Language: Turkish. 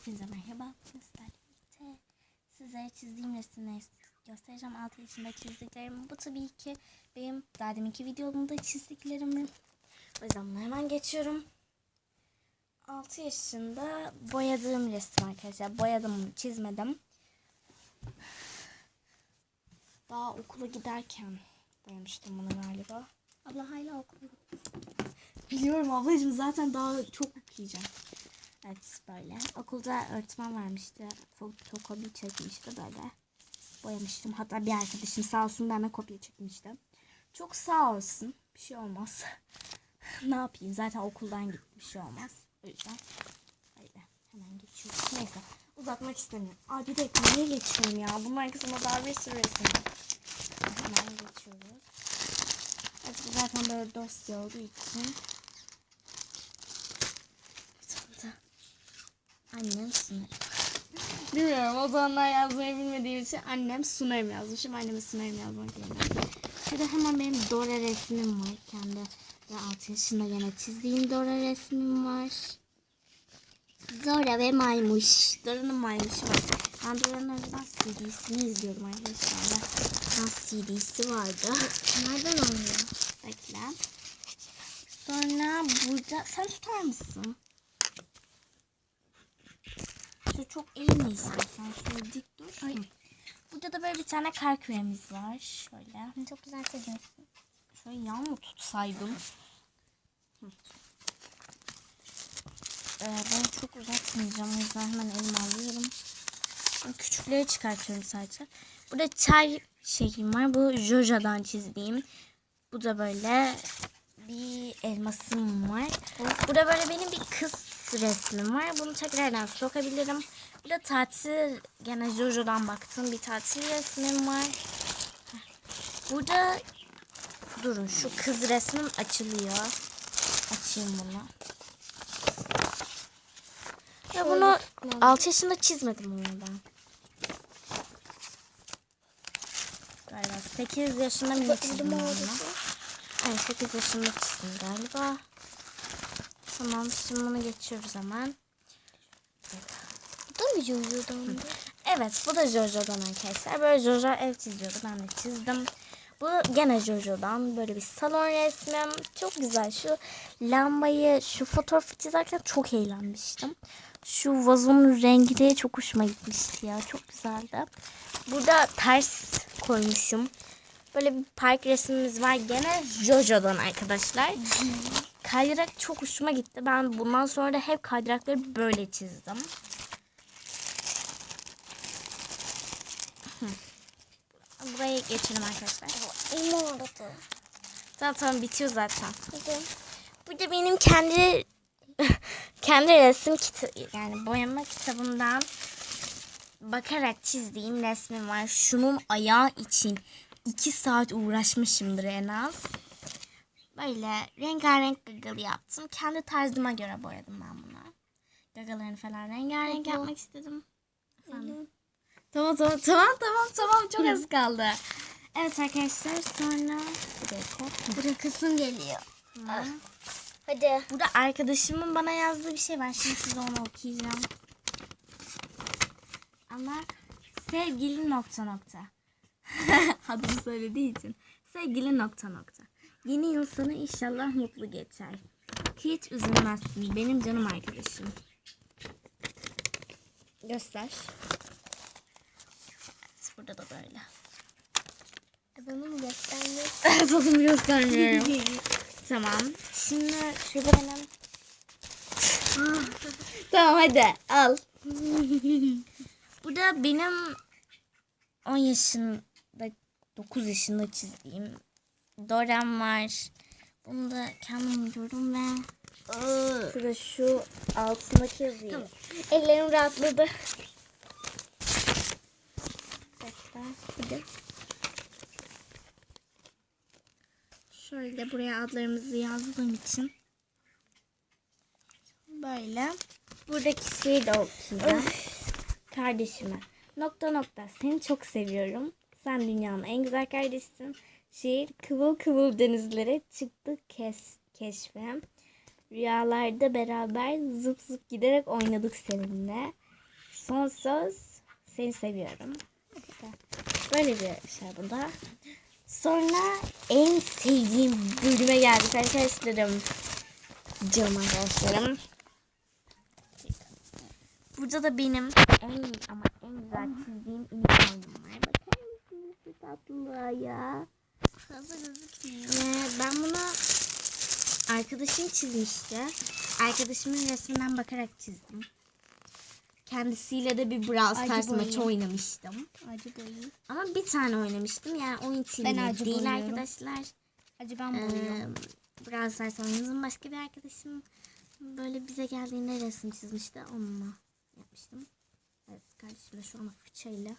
Hepinize merhaba. Sizlerle birlikte sizlere çizdiğim resimleri göstereceğim. 6 yaşında çizdiklerim. Bu tabii ki benim daha deminki videomda çizdiklerim. O yüzden hemen geçiyorum. 6 yaşında boyadığım resim arkadaşlar. Boyadım, çizmedim. Daha okula giderken boyamıştım bunu galiba. Abla hala okula Biliyorum ablacığım zaten daha çok okuyacağım. Evet böyle. Okulda öğretmen vermişti. Fotokopi çekmişti böyle. Boyamıştım. Hatta bir arkadaşım sağ olsun bana kopya çekmişti. Çok sağ olsun. Bir şey olmaz. ne yapayım? Zaten okuldan gitti. Bir şey olmaz. O yüzden böyle hemen geçiyorum. Neyse uzatmak istemiyorum. Aa bir dakika niye geçiyorum ya? Bir sürü resim var. Hemen geçiyoruz. Evet zaten böyle dosya olduğu için. Sonra Annem sunarım. Bilmiyorum o zamanlar yazmayı bilmediğim için annem sunarım yazmışım. Anneme sunarım yazmak yerine. Şurada hemen benim Dora resmim var. Kendi ve 6 yaşında yine çizdiğim Dora resmim var. Dora ve maymuş. Dora'nın maymuşu var. Ben Dora'nın önceden CD'sini izliyordum arkadaşlar. Ben CD'si vardı. Nereden alıyor? Bekle. Sonra burada sen tutar mısın? Şu çok eğilme istersen. Şöyle dik dur. Ay. Burada da böyle bir tane kar küremiz var. Şöyle. Çok güzel çiziyorsun. Şöyle yan mı tutsaydım? Ee, ben çok uzatmayacağım. O yüzden hemen elime alıyorum. Küçükleri çıkartıyorum sadece. Burada çay şeyim var. Bu Joja'dan çizdiğim. Bu da böyle bir elmasım var. Burada böyle benim bir kız resmim var. Bunu tekrardan sokabilirim. Burada tatil gene Jojo'dan baktım bir tatil resmim var. Burada durun şu kız resmim açılıyor. Açayım bunu. Ve bunu 6 yaşında çizmedim onu ben. Galiba 8 yaşında mı çizdim bunu? Evet 8 yaşında çizdim galiba. Tamam şimdi bunu geçiyoruz hemen. Bu da mı Jojo'dan? Evet bu da Jojo'dan arkadaşlar. Böyle Jojo ev çiziyordu. Ben de çizdim. Bu gene Jojo'dan böyle bir salon resmim. Çok güzel. Şu lambayı, şu fotoğrafı çizerken çok eğlenmiştim. Şu vazonun rengi de çok hoşuma gitmişti ya. Çok güzeldi. Burada ters koymuşum. Böyle bir park resmimiz var. Gene Jojo'dan arkadaşlar. Kaydırak çok hoşuma gitti. Ben bundan sonra da hep kaydırakları böyle çizdim. Burayı geçelim arkadaşlar. Elim ağrıdı. Tamam tamam bitiyor zaten. Hadi. Burada benim kendi kendi resim kitabı yani boyama kitabımdan bakarak çizdiğim resmim var. Şunun ayağı için iki saat uğraşmışımdır en az. Böyle rengarenk gagalı yaptım. Kendi tarzıma göre boyadım ben bunu. Gagalarını falan rengarenk Abla. yapmak istedim. Efendim? Tamam tamam tamam tamam tamam çok az kaldı. Evet arkadaşlar sonra. Bırakasım geliyor. Tamam. Hadi. Burada arkadaşımın bana yazdığı bir şey var. Şimdi size onu okuyacağım. Ama sevgili nokta nokta. Adını söylediği için. Sevgili nokta nokta. Yeni yıl sana inşallah mutlu geçer. Hiç üzülmezsin. Benim canım arkadaşım. Göster. Burada da böyle. Bana mı göstermek? Tadımı göstermiyorum. tamam. Şimdi şurada benim... tamam hadi al. Burada benim 10 yaşında 9 yaşında çizdiğim Dorem var. Bunu da kendim uydurdum ve şurada şu altındaki yazıyor. Ellerim rahatladı. Hadi. Şöyle buraya adlarımızı yazdığım için böyle buradaki şeyi de okuyacağım. Kardeşime. Nokta nokta seni çok seviyorum. Sen dünyanın en güzel kardeşisin. Şiir kıvıl kıvıl denizlere çıktı kes, keşfe. Rüyalarda beraber zıp zıp giderek oynadık seninle. son söz seni seviyorum. Böyle bir şey bunda. Sonra en sevdiğim bölüme geldik arkadaşlarım. Canım arkadaşlarım. Burada da benim en ama en güzel çizdiğim unicornum var. Tatlılığa ya? Fazla gözükmüyor. Ee, ben bunu arkadaşım çizmişti. Arkadaşımın resminden bakarak çizdim. Kendisiyle de bir Brawl Stars boyu. maçı oynamıştım. Acı boyu. Ama bir tane oynamıştım. Yani oyun acı değil boyuyorum. arkadaşlar. Acı ben Ee, Brawl Stars oyunumuzun başka bir arkadaşım böyle bize geldiğinde resim çizmişti. Onunla yapmıştım. Evet kardeşim de şu an fırçayla